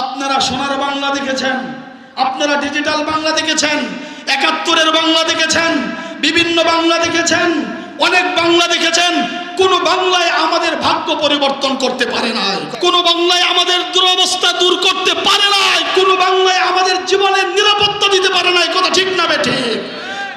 আপনারা সোনার বাংলা দেখেছেন, আপনারা ডিজিটাল বাংলা দেখেছেন, একাত্তরের বাংলা দেখেছেন, বিভিন্ন বাংলা দেখেছেন, অনেক বাংলা দেখেছেন, কোন বাংলায় আমাদের ভাগ্য পরিবর্তন করতে পারে নাই, কোন বাংলায় আমাদের দুরবস্থা দূর করতে পারে নাই, কোন বাংলায় আমাদের জীবনের নিরাপত্তা দিতে পারে নাই, কথা ঠিক না বেঠে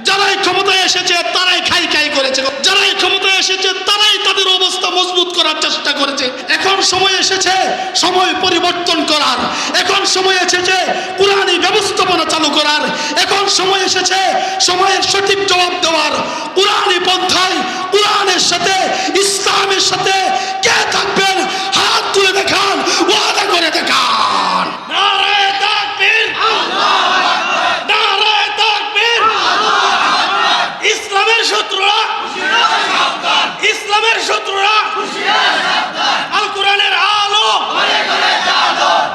যারাই ক্ষমতায় এসেছে, তারাই খাই খাই করেছে, যারাই ক্ষমতায় এসেছে তারাই তাদের অবস্থা মজবুত করার চেষ্টা করেছে এখন সময় এসেছে, সময় পরিবর্তন করার। এখন সময় এসেছে কোরআনী ব্যবস্থাপনা চালু করার। এখন সময় এসেছে সময়ের সঠিক জবাব দেওয়ার। কোরআনী পন্থায় কোরআনের সাথে, ইসলামের সাথে কে থাকবেন? হাত তুলে দেখান, ওয়াদা করে দেখান। ইসলামের শত্রুরা। ইসলামের শত্রুরা আল কোরআনের আলো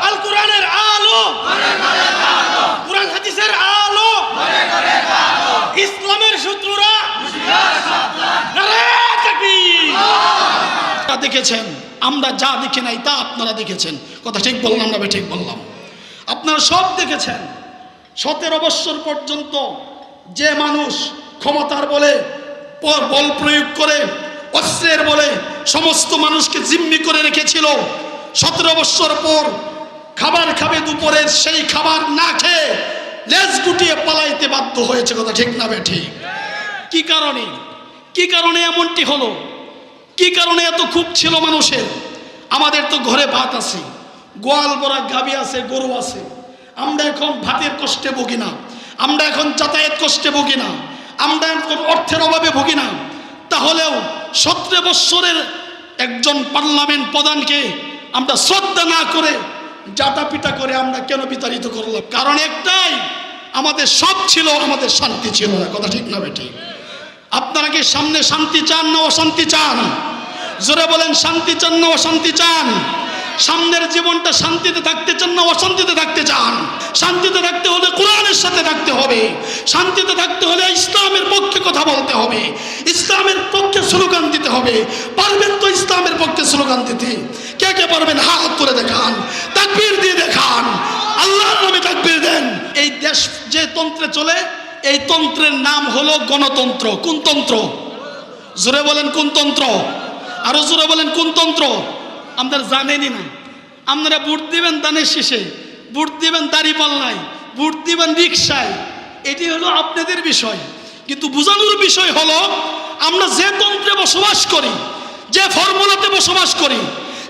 আল কোরআনের আলো কোরআন হাদিসের আলো ইসলামের শত্রুরা নারায়ে তাকবীর তা দেখেছেন, আমরা যা দেখি নাই তা আপনারা দেখেছেন। কথা ঠিক বললাম না ঠিক বললাম। আপনারা সব দেখেছেন। সতেরো বৎসর পর্যন্ত যে মানুষ ক্ষমতার বলে বল প্রয়োগ করে, অস্ত্রের বলে সমস্ত মানুষকে জিম্মি করে রেখেছিল, সতেরো বৎসর পর খাবার খাবে দুপুরের সেই খাবার না খেয়ে লেজ গুটিয়ে পালাইতে বাধ্য হয়েছে, কথা ঠিক না বে ঠিক? কি কারণে? কি কারণে এমনটি হলো? কি কারণে এত খুব ছিল মানুষের? আমাদের তো ঘরে ভাত আছে, গোয়াল বড়া গাবি আছে, গরু আছে। আমরা এখন ভাতের কষ্টে ভুগি না, আমরা এখন যাতায়াত কষ্টে ভুগি না, আমরা এখন অর্থের অভাবে ভুগি না। তাহলেও সতেরো বৎসরের একজন পার্লামেন্ট প্রধানকে আমরা শ্রদ্ধা না করে জাটা পিটা করে আমরা কেন বিতাড়িত করলাম? কারণ একটাই, আমাদের সব ছিল, আমাদের শান্তি ছিল না। কথা ঠিক না বেটি? আপনারা কি সামনে শান্তি চান না অশান্তি চান? জোরে বলেন, শান্তি চান না অশান্তি চান? সামনের জীবনটা শান্তিতে থাকতে চান না অশান্তিতে থাকতে চান? শান্তিতে থাকতে হলে কোরআনের সাথে থাকতে হবে। শান্তিতে থাকতে হলে ইসলামের পক্ষে কথা বলতে হবে। ইসলামের পক্ষে স্লোগান দিতে হবে। পারবেন তো ইসলামের পক্ষে স্লোগান দিতে। কে কে পারবেন? হাত তুলে দেখান, তাকবীর দিয়ে দেখান। আল্লাহর নামে তাকবীর দেন। এই দেশ যে তন্ত্রে চলে এই তন্ত্রের নাম হলো গণতন্ত্র। কোন তন্ত্র? জোরে বলেন কোন তন্ত্র? আরও জোরে বলেন কোন তন্ত্র? আপনারা জানেনই না। আপনারা ভোট দিবেন দানের শেষে, ভোট দিবেন দাড়ি পাল্লায়, ভোট দিবেন রিক্সায় এটি হলো আপনাদের বিষয়। কিন্তু বোঝানোর বিষয় হলো, আমরা যে তন্ত্রে বসবাস করি, যে ফর্মুলাতে বসবাস করি,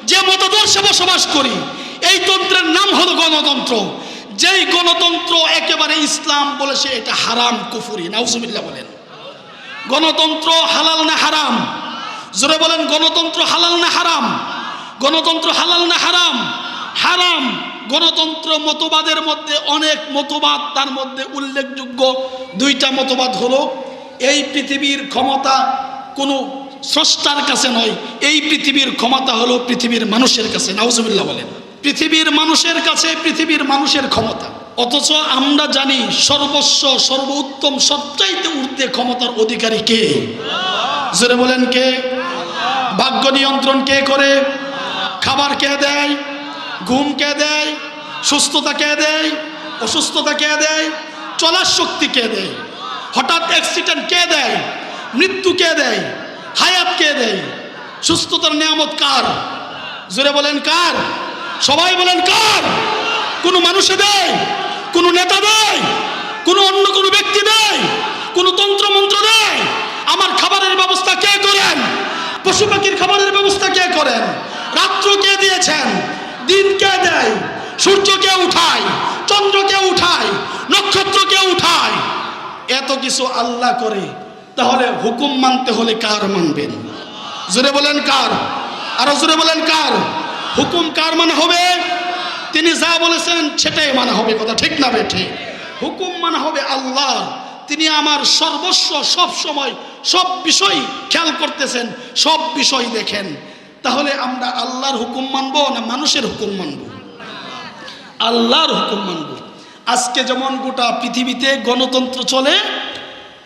যে মতাদর্শে বসবাস করি, এই তন্ত্রের নাম হলো গণতন্ত্র। যেই গণতন্ত্র একেবারে ইসলাম বলেছে, এটা হারাম কুফুরি। নাউজুবিল্লাহ বলেন। গণতন্ত্র হালাল না হারাম? জোরে বলেন, গণতন্ত্র হালাল না হারাম? গণতন্ত্র হালাল না হারাম? হারাম। গণতন্ত্র মতবাদের মধ্যে অনেক মতবাদ, তার মধ্যে উল্লেখযোগ্য দুইটা মতবাদ হলো, এই পৃথিবীর ক্ষমতা কোনো স্রষ্টার কাছে নয়, এই পৃথিবীর ক্ষমতা হলো পৃথিবীর মানুষের কাছে। নাউজুবিল্লাহ বলেন। পৃথিবীর মানুষের কাছে পৃথিবীর মানুষের ক্ষমতা। অথচ আমরা জানি সর্বস্ব, সর্বোত্তম, সবচাইতে ঊর্ধ্বে ক্ষমতার অধিকারী কে? জোরে বলেন কে? ভাগ্য নিয়ন্ত্রণ কে করে? খাবার কে দেয়? ঘুম কে দেয়? সুস্থতা কে দেয়? অসুস্থতা কে দেয়? চলার শক্তি কে দেয়? হঠাৎ অ্যাক্সিডেন্ট কে দেয়? মৃত্যু কে দেয়? হায়াত কে দেয়? সুস্থতার নিয়ামত কার? জোরে বলেন কার? সবাই বলেন কার? কোন মানুষে দেয়, কোন নেতা দেয়, কোন অন্য কোন ব্যক্তি দেয়, কোন তন্ত্র মন্ত্র দেয়। আমার খাবারের ব্যবস্থা কে করেন? পশু পাখির খাবারের ব্যবস্থা কে করেন? রাত্র কে দিয়েছেন? দিন কে দেয়? সূর্য কে উঠায়? চন্দ্র কে উঠায়? নক্ষত্র কে উঠায়? এত কিছু আল্লাহ করে, তাহলে হুকুম মানতে হলে কার মানবেন? জোরে বলেন কার? আরও জোরে বলেন কার? হুকুম কার মানে হবে? তিনি যা বলেছেন সেটাই মানা হবে কথা ঠিক না বেঠে? হুকুম মানা হবে আল্লাহ। তিনি আমার সর্বস্ব সব সময় সব বিষয় খেয়াল করতেছেন, সব বিষয় দেখেন। তাহলে আমরা আল্লাহর হুকুম মানব না মানুষের হুকুম মানব? আল্লাহর হুকুম মানব। আজকে যেমন গোটা পৃথিবীতে গণতন্ত্র চলে,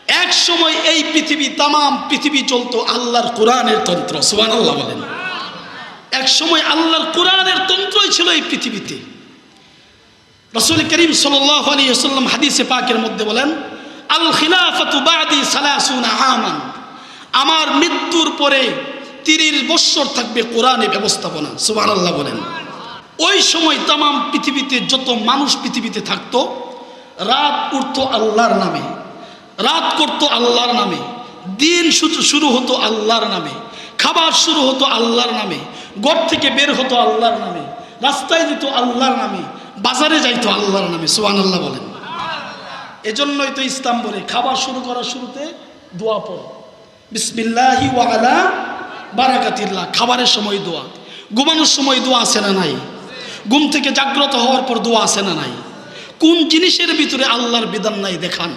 এক সময় এই পৃথিবী তাম পৃথিবী চলতো আল্লাহর কোরআনের তন্ত্র। সুবহানাল্লাহ বলেন। এক সময় আল্লাহর কোরআনের তন্ত্রই ছিল এই পৃথিবীতে। রসুল করিম সাল্লাম হাদিসে পাকের মধ্যে বলেন, আল খিলাফাতু বাদি সালাসুনা আমান। আমার মৃত্যুর পরে তিরিশ বৎসর থাকবে কোরআনে ব্যবস্থাপনা সুবাহ আল্লাহ বলেন। ওই সময় তাম পৃথিবীতে যত মানুষ পৃথিবীতে থাকতো, রাত উঠতো আল্লাহর নামে, রাত করতো আল্লাহর নামে, দিন শুরু হতো আল্লাহর নামে, খাবার শুরু হতো আল্লাহর নামে ঘর থেকে বের হতো আল্লাহর নামে, রাস্তায় যেত আল্লাহর নামে, বাজারে যাইতো আল্লাহর নামে সোহান আল্লাহ বলেন। এজন্যই তো ইসলাম বলে, খাবার শুরু করার শুরুতে দোয়া পড়ো। বিসমিল্লাহি ওয়ালা বারাকাতিল্লাহ, খাবারের সময় দোয়া। ঘুমানোর সময় দোয়া আছে না নাই? ঘুম থেকে জাগ্রত হওয়ার পর দোয়া আছে না নাই? কোন জিনিসের ভিতরে আল্লাহর বিধান নাই দেখান।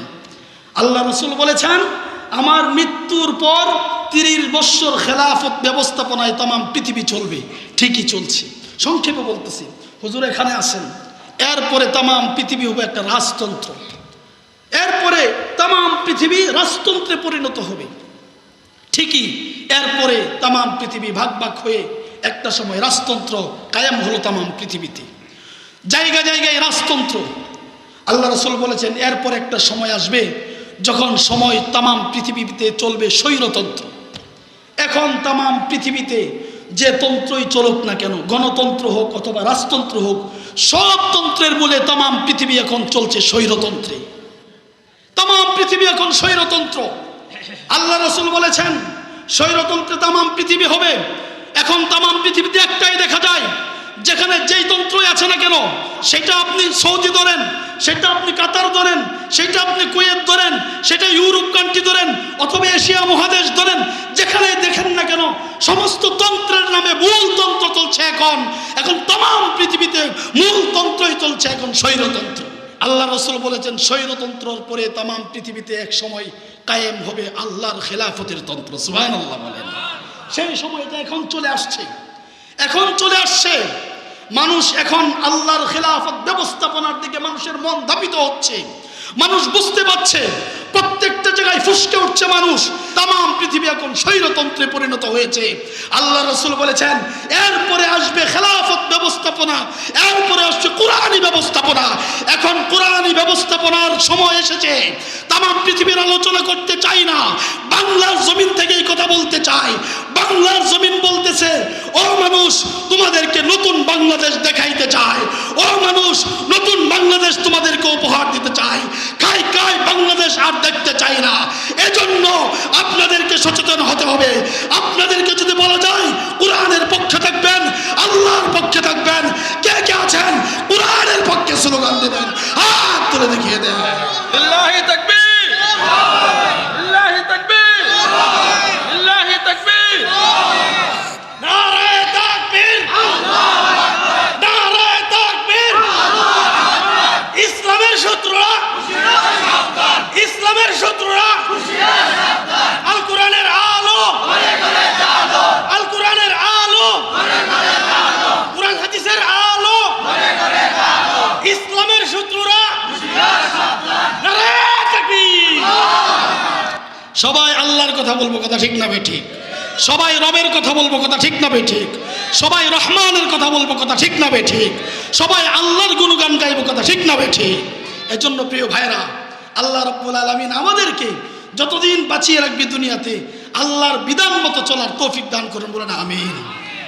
আল্লাহ রসুল বলেছেন, আমার মৃত্যুর পর তিরিশ বৎসর খেলাফত ব্যবস্থাপনায় তাম পৃথিবী চলবে। ঠিকই চলছে। সংক্ষেপে বলতেছি, হুজুর এখানে আসেন। এরপরে তাম পৃথিবী হবে একটা রাজতন্ত্র। এরপরে তাম পৃথিবী রাজতন্ত্রে পরিণত হবে। ঠিকই, এরপরে তাম পৃথিবী ভাগ ভাগ হয়ে একটা সময় রাজতন্ত্র কায়াম হলো তাম পৃথিবীতে। জায়গা জায়গায় রাজতন্ত্র। আল্লাহ রসুল বলেছেন, এরপর একটা সময় আসবে যখন সময় তাম পৃথিবীতে চলবে স্বৈরতন্ত্র। এখন তাম পৃথিবীতে যে তন্ত্রই চলুক না কেন, গণতন্ত্র হোক অথবা রাজতন্ত্র হোক, সব তন্ত্রের মূলে তাম পৃথিবী এখন চলছে স্বৈরতন্ত্রে। তাম পৃথিবী এখন স্বৈরতন্ত্র। আল্লাহ রসুল বলেছেন, স্বৈরতন্ত্রে তাম পৃথিবী হবে। এখন তাম পৃথিবীতে একটাই দেখা যায়, যেখানে যেই তন্ত্রই আছে না কেন, সেটা আপনি সৌদি ধরেন সেটা আপনি কাতার ধরেন, সেটা আপনি কুয়েত ধরেন, সেটা ইউরোপ কান্ট্রি ধরেন, অথবা এশিয়া মহাদেশ ধরেন যেখানে দেখেন না কেন, সমস্ত তন্ত্রের নামে মূল তন্ত্র চলছে এখন। এখন তাম পৃথিবীতে মূল তন্ত্রই চলছে এখন স্বৈরতন্ত্র। আল্লাহ রসুল বলেছেন স্বৈরতন্ত্রর পরে তাম পৃথিবীতে এক সময় কায়েম হবে আল্লাহর খেলাফতের তন্ত্র। সুহান আল্লাহ বলেন। সেই সময়টা এখন চলে আসছে। এখন চলে আসছে। মানুষ এখন আল্লাহর খেলাফত ব্যবস্থাপনার দিকে মানুষের মন ধাবিত হচ্ছে। মানুষ বুঝতে পারছে, প্রত্যেকটা জায়গায় ফুসকে উঠছে মানুষ। তাম পৃথিবী এখন স্বৈরতন্ত্রে পরিণত হয়েছে। আল্লাহ রসুল বলেছেন, এরপরে আসবে খেলাফত ব্যবস্থাপনা, এরপরে আসছে কোরআনী ব্যবস্থাপনা। এখন কোরআনী ব্যবস্থাপনার সময় এসেছে। তাম পৃথিবীর আলোচনা করতে চাই না। বাংলার জমিন থেকে এই কথা বলতে চাই। বাংলার জমিন বলতেছে, ও মানুষ, তোমাদেরকে নতুন বাংলাদেশ দেখাইতে চায় ও মানুষ, নতুন বাংলাদেশ তোমাদেরকে উপহার দিতে চায় খাই খাই বাংলাদেশ আর দেখতে চাই না। এজন্য আপনাদেরকে সচেতন হতে হবে। আপনাদেরকে যদি বলা যায়, কোরআনের পক্ষে থাকবেন, আল্লাহর পক্ষে থাকবেন, কে কে আছেন? কোরআনের পক্ষে স্লোগান দেবেন। হাত তুলে দেখিয়ে দেন। সবাই আল্লাহর কথা বলব কথা ঠিক না ঠিক? সবাই রবের কথা বলব কথা ঠিক না ঠিক? সবাই রহমানের কথা বলব কথা ঠিক না ঠিক? সবাই আল্লাহর গুণগান গাইবো কথা ঠিক না ঠিক ঠিক? জন্য প্রিয় ভাইরা আল্লাহ রব্বুল আলমিন আমাদেরকে যতদিন বাঁচিয়ে রাখবি দুনিয়াতে, আল্লাহর বিধান মতো চলার তৌফিক দান করুন বলেন, আমিন।